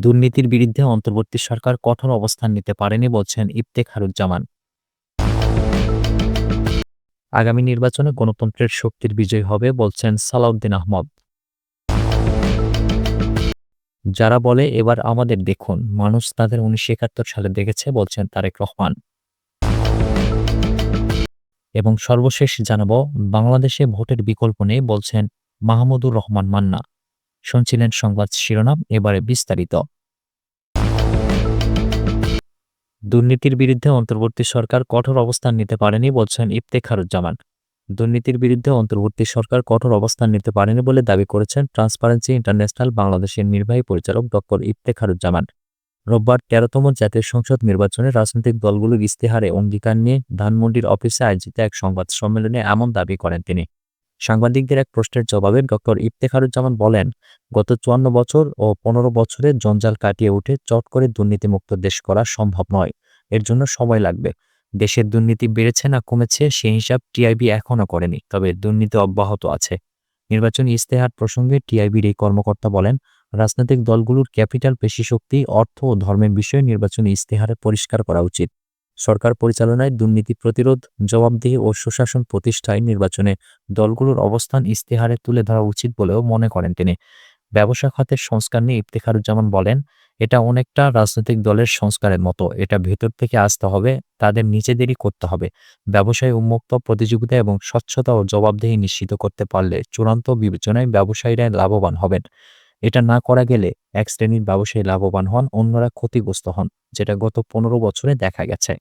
দুর্নীতির বিরুদ্ধে অন্তর্বর্তী সরকার কঠোর অবস্থান নিতে পারেনি বলছেন ইফতেখারুজ্জামান আগামী নির্বাচনে গণতন্ত্রের শক্তির বিজয় হবে বলছেন সালাউদ্দিন আহমদ। যারা বলে, এবার আমাদের দেখুন, মানুষ তাদের উনিশশো একাত্তর সালে দেখেছে, বলছেন তারেক রহমান। এবং সর্বশেষ জানাব, বাংলাদেশে ভোটের বিকল্প নেই বলছেন মাহমুদুর রহমান মান্না। শুনছিলেন সংবাদ শিরোনাম, এবারে বিস্তারিত। দুর্নীতির বিরুদ্ধে অন্তর্বর্তী সরকার কঠোর অবস্থান নিতে পারেনি বলছেন ইফতেখারুজ্জামান। দুর্নীতির বিরুদ্ধে অন্তর্বর্তী সরকার কঠোর অবস্থান নিতে পারেনি বলে দাবি করেছেন ট্রান্সপারেন্সি ইন্টারন্যাশনাল বাংলাদেশের নির্বাহী পরিচালক ডক্টর ইফতেখারুজ্জামান। রোববার তেরোতম জাতীয় সংসদ নির্বাচনে রাজনৈতিক দলগুলোর ইস্তেহারে অঙ্গীকার নিয়ে ধানমন্ডির অফিসে আয়োজিত এক সংবাদ সম্মেলনে এমন দাবি করেন তিনি। সাংবাদিকদের এক প্রশ্নের জবাবে ডক্টর ইফতেখারুজ্জামান বলেন, গত চুয়ান্ন বছর ও পনেরো বছরের জঞ্জাল কাটিয়ে উঠে চট করে দুর্নীতিমুক্ত দেশ করা সম্ভব নয়। এর জন্য সময় লাগবে। দেশের দুর্নীতি বেড়েছে না কমেছে সেই হিসাব টিআইবি এখনও করেনি, তবে দুর্নীতি অব্যাহত আছে। নির্বাচনী ইস্তেহার প্রসঙ্গে টিআইবির এই কর্মকর্তা বলেন, রাজনৈতিক দলগুলোর ক্যাপিটাল পেশি শক্তি অর্থ ও ধর্মের বিষয়ে নির্বাচনী ইস্তেহারে পরিষ্কার করা উচিত। সরকার পরিচালনায় দুর্নীতি প্রতিরোধ, জবাবদিহি ও সুশাসন প্রতিষ্ঠায় নির্বাচনে দলগুলোর অবস্থান ইস্তেহারে তুলে ধরা উচিত বলেও মনে করেন তিনি। ব্যবসা খাতের সংস্কার নিয়ে ইফতেখারুজ্জামান বলেন, এটা অনেকটা রাজনৈতিক দলের সংস্কারের মতো। এটা ভেতর থেকে আসতে হবে, তাদের নিজেদেরই করতে হবে। ব্যবসায় উন্মুক্ত প্রতিযোগিতা এবং স্বচ্ছতা ও জবাবদিহি নিশ্চিত করতে পারলে চূড়ান্ত বিবেচনায় ব্যবসায়ীরা লাভবান হবেন। এটা না করা গেলে এক শ্রেণির ব্যবসায়ী লাভবান হন, অন্যরা ক্ষতিগ্রস্ত হন। যেটা গত পনেরো বছরে দেখা গেছে।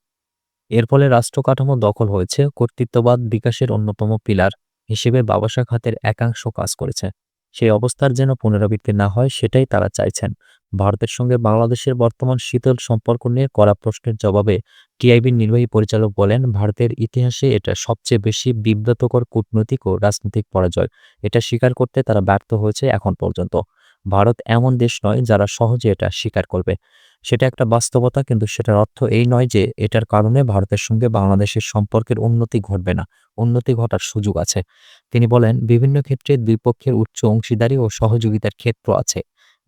এর ফলে রাষ্ট্র কাঠামো দখল হয়েছে, কর্তৃত্ববাদ বিকাশের অন্যতম পিলার হিসেবে ব্যবসা খাতের একাংশ কাজ করেছে। সেই অবস্থার যেন পুনরাবৃত্তি না হয়, সেটাই তারা চাইছেন। ভারতের সঙ্গে বাংলাদেশের বর্তমান শীতল সম্পর্ক নিয়ে করা প্রশ্নের জবাবে টিআইবির নির্বাহী পরিচালক বলেন, ভারতের ইতিহাসে এটা সবচেয়ে বেশি বিব্রতকর কূটনৈতিক ও রাজনৈতিক পরাজয়। এটা স্বীকার করতে তারা ব্যর্থ হয়েছে এখন পর্যন্ত। ভারত এমন দেশ নয় যারা সহজে এটা স্বীকার করবে। সেটা একটা বাস্তবতা, কিন্তু সেটার অর্থ এই নয় যে এটার কারণে ভারতের সঙ্গে বাংলাদেশের সম্পর্কের উন্নতি ঘটবে না। উন্নতি ঘটার সুযোগ আছে। তিনি বলেন, বিভিন্ন ক্ষেত্রে দুই পক্ষের উচ্চ অংশীদারি ও সহযোগিতার ক্ষেত্র আছে,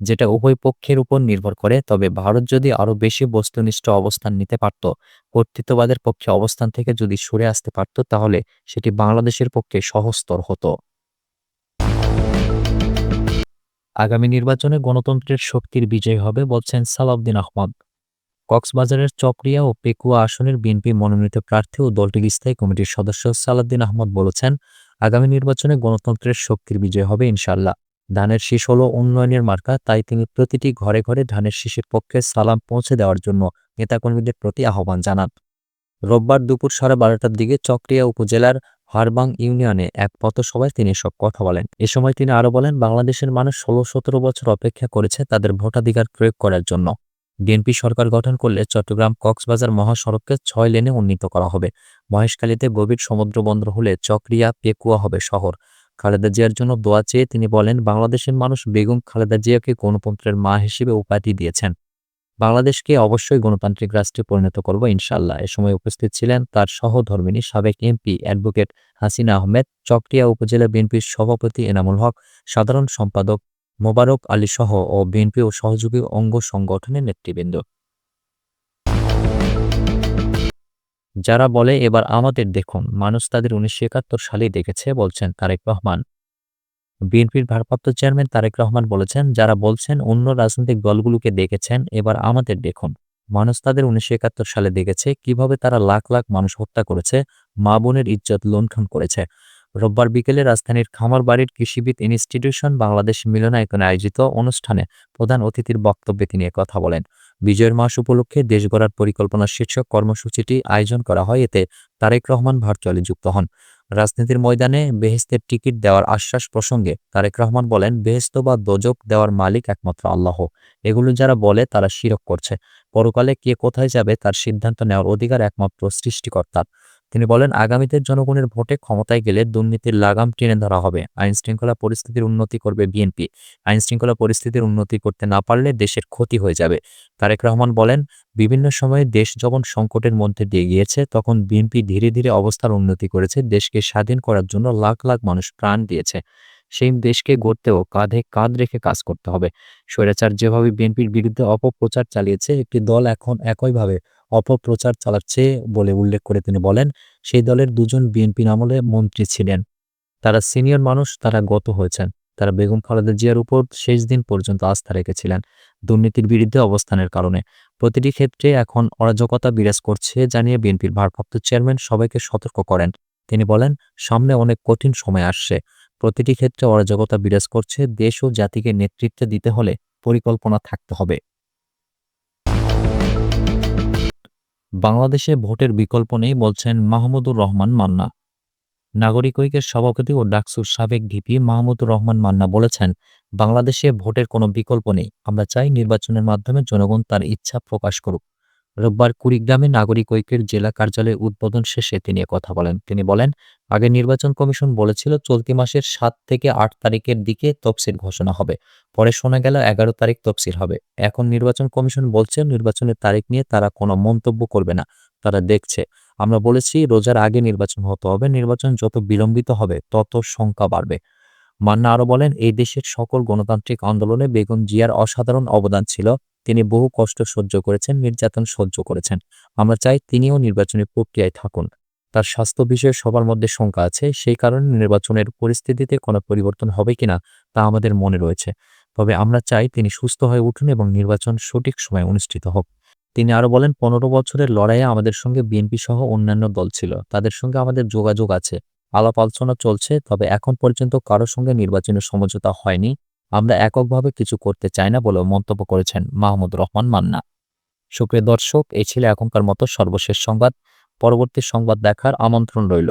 যেটা উভয় পক্ষের উপর নির্ভর করে। তবে ভারত যদি আরও বেশি বস্তুনিষ্ঠ অবস্থান নিতে পারত, কর্তৃত্ববাদের পক্ষে অবস্থান থেকে যদি সরে আসতে পারত, তাহলে সেটি বাংলাদেশের পক্ষে সহজতর হতো। আগামী নির্বাচনে গণতন্ত্রের শক্তির বিজয় হবে, বলছেন সালাউদ্দিন আহমদ। কক্সবাজারের চকরিয়া ও পেকুয়া আসনের বিএনপি মনোনীত প্রার্থী ও দলটির স্থায়ী কমিটির সদস্য সালাউদ্দিন আহমদ বলেছেন, আগামী নির্বাচনে গণতন্ত্রের শক্তির বিজয় হবে ইনশাল্লাহ ধানের শীষ হল উন্নয়নের মার্কা, তাই তিনি প্রতিটি ঘরে ঘরে ধানের শীষের পক্ষে সালাম পৌঁছে দেওয়ার জন্য নেতাকর্মীদের প্রতি আহ্বান জানান। রোববার দুপুর সাড়ে বারোটার দিকে চকরিয়া উপজেলার হারবাং ইউনিয়নে এক পথসভায় তিনি সব কথা বলেন। এ সময় তিনি আরও বলেন, বাংলাদেশের মানুষ ষোলো সতেরো বছর অপেক্ষা করেছে তাদের ভোটাধিকার প্রয়োগ করার জন্য। বিএনপি সরকার গঠন করলে চট্টগ্রাম কক্সবাজার মহাসড়ককে ছয় লেনে উন্নীত করা হবে। মহেশখালীতে গভীর সমুদ্র বন্দর হলে চকরিয়া, পেকুয়া হবে শহর। খালেদা জিয়ার জন্য দোয়া চেয়ে তিনি বলেন, বাংলাদেশের মানুষ বেগম খালেদা জিয়াকে গণতন্ত্রের মা হিসেবে উপাধি দিয়েছেন। বাংলাদেশকে অবশ্যই গণতান্ত্রিক রাষ্ট্রে পরিণত করব ইনশাল্লাহ এ সময় উপস্থিত ছিলেন তার সহধর্মিনী, সাবেক এমপি, অ্যাডভোকেট হাসিনা আহমেদ, চকরিয়া উপজেলা বিএনপির সভাপতি এনামুল হক, সাধারণ সম্পাদক মোবারক আলী সহ ও বিএনপি ও সহযোগী অঙ্গ সংগঠনের নেতৃবৃন্দ। যারা বলে, এবার আমাদের দেখুন, মানুষ তাদের উনিশশো একাত্তর সালেই দেখেছে, বলছেন তারেক রহমান। বিএনপির ভারপ্রাপ্ত চেয়ারম্যান তারেক রহমান বলেছেন, যারা বলছেন অন্য রাজনৈতিক দলগুলোকে দেখেছেন, এবার আমাদের দেখুন। মানুষ তাদের উনিশশো একাত্তর সালে দেখেছে, কীভাবে তারা লাখ লাখ মানুষ হত্যা করেছে, মা বোনের ইজ্জত লুণ্ঠন করেছে। রোববার বিকেলে রাজধানীর খামারবাড়ির কৃষিবিদ ইনস্টিটিউশন বাংলাদেশ মিলনায়তনে আয়োজিত অনুষ্ঠানে প্রধান অতিথির বক্তব্যে তিনি কথা বলেন। বিজয়ের মাস উপলক্ষে দেশ গড়ার পরিকল্পনা শীর্ষক কর্মসূচিটি আয়োজন করা হয়, এতে তারেক রহমান ভার্চুয়ালি যুক্ত হন। রাজনীতির ময়দানে বেহেস্তের টিকিট দেওয়ার আশ্বাস প্রসঙ্গে তারেক রহমান বলেন, বেহেস্ত বা দোজক দেওয়ার মালিক একমাত্র আল্লাহ। এগুলো যারা বলে তারা শিরক করছে। পরকালে কে কোথায় যাবে তার সিদ্ধান্ত নেওয়ার অধিকার একমাত্র সৃষ্টিকর্তার। তিনি বলেন, আগামীতে জনগণের ভোটে ক্ষমতায় গেলে দুর্নীতির লাগাম টেনে ধরা হবে। আইন শৃঙ্খলা পরিস্থিতির উন্নতি করবে বিএনপি। আইন শৃঙ্খলা পরিস্থিতির উন্নতি করতে না পারলে দেশের ক্ষতি হয়ে যাবে। তারেক রহমান বলেন, বিভিন্ন সময়ে দেশ যখন সংকটের মধ্যে দিয়ে গিয়েছে, তখন বিএনপি ধীরে ধীরে অবস্থার উন্নতি করেছে। দেশকে স্বাধীন করার জন্য লাখ লাখ মানুষ প্রাণ দিয়েছে। সেই দেশকে গড়তেও কাঁধে কাঁধ রেখে কাজ করতে হবে। স্বৈরাচার যেভাবে বিএনপির বিরুদ্ধে অপপ্রচার চালিয়েছে, একটি দল এখন একইভাবে অপপ্রচার চালাচ্ছে বলে উল্লেখ করে তিনি বলেন, সেই দলের দুজন বিএনপির আমলে মন্ত্রী ছিলেন। তারা সিনিয়র মানুষ, তারা গত হয়েছেন। তারা বেগম খালেদা জিয়ার উপর শেষ দিন পর্যন্ত আস্থা রেখেছিলেন দুর্নীতির বিরুদ্ধে অবস্থানের কারণে। প্রতিটি ক্ষেত্রে এখন অরাজকতা বিরাজ করছে জানিয়ে বিএনপির ভারপ্রাপ্ত চেয়ারম্যান সবাইকে সতর্ক করেন। তিনি বলেন, সামনে অনেক কঠিন সময় আসছে। প্রতিটি ক্ষেত্রে অরাজকতা বিরাজ করছে। দেশ ও জাতিকে নেতৃত্ব দিতে হলে পরিকল্পনা থাকতে হবে। বাংলাদেশে ভোটের বিকল্প নেই বলছেন মাহমুদুর রহমান মান্না। নাগরিক ঐক্যের সভাপতি ও ডাকসুর সাবেক ভিপি মাহমুদুর রহমান মান্না বলেছেন, বাংলাদেশে ভোটের কোনো বিকল্প নেই। আমরা চাই নির্বাচনের মাধ্যমে জনগণ তার ইচ্ছা প্রকাশ করুক। রোববার কুড়িগ্রামে নাগরিক ঐক্যের জেলা কার্যালয়ে উদ্বোধন শেষে তিনি কথা বলেন। তিনি বলেন, আগে নির্বাচন কমিশন বলেছিল চলতি মাসের সাত থেকে আট তারিখের দিকে তফসিল ঘোষণা হবে। পরে শোনা গেল এগারো তারিখ তফসিল হবে। এখন নির্বাচন কমিশন বলছে, নির্বাচনের তারিখ নিয়ে তারা কোনো মন্তব্য করবে না। তারা দেখছে, আমরা বলেছি রোজার আগে নির্বাচন হতে হবে, নির্বাচন যত বিলম্বিত হবে তত সংখ্যা বাড়বে। মান্না আরও বলেন, এই দেশের সকল গণতান্ত্রিক আন্দোলনে বেগম জিয়ার অসাধারণ অবদান ছিল। তিনি বহু কষ্ট সহ্য করেছেন, নির্যাতন সহ্য করেছেন। আমরা চাই তিনিও নির্বাচনী প্রক্রিয়ায় থাকুন। তার স্বাস্থ্য বিষয়ে সবার মধ্যে শঙ্কা আছে, সেই কারণে নির্বাচনের পরিস্থিতিতে কোনো পরিবর্তন হবে কিনা তা আমাদের মনে রয়েছে। তবে আমরা চাই তিনি সুস্থ হয়ে উঠুন এবং নির্বাচন সঠিক সময়ে অনুষ্ঠিত হোক। তিনি আরও বলেন, পনেরো বছরের লড়াইয়ে আমাদের সঙ্গে বিএনপি সহ অন্যান্য দল ছিল। তাদের সঙ্গে আমাদের যোগাযোগ আছে। আলাপ আলোচনা চলছে, তবে এখন পর্যন্ত কারোর সঙ্গে নির্বাচনের সমঝোতা হয়নি। আমরা এককভাবে কিছু করতে চাই না বলেও মন্তব্য করেছেন মাহমুদ রহমান মান্না। সুপ্রিয় দর্শক, এই ছিল এখনকার মতো সর্বশেষ সংবাদ। পরবর্তী সংবাদ দেখার আমন্ত্রণ রইল।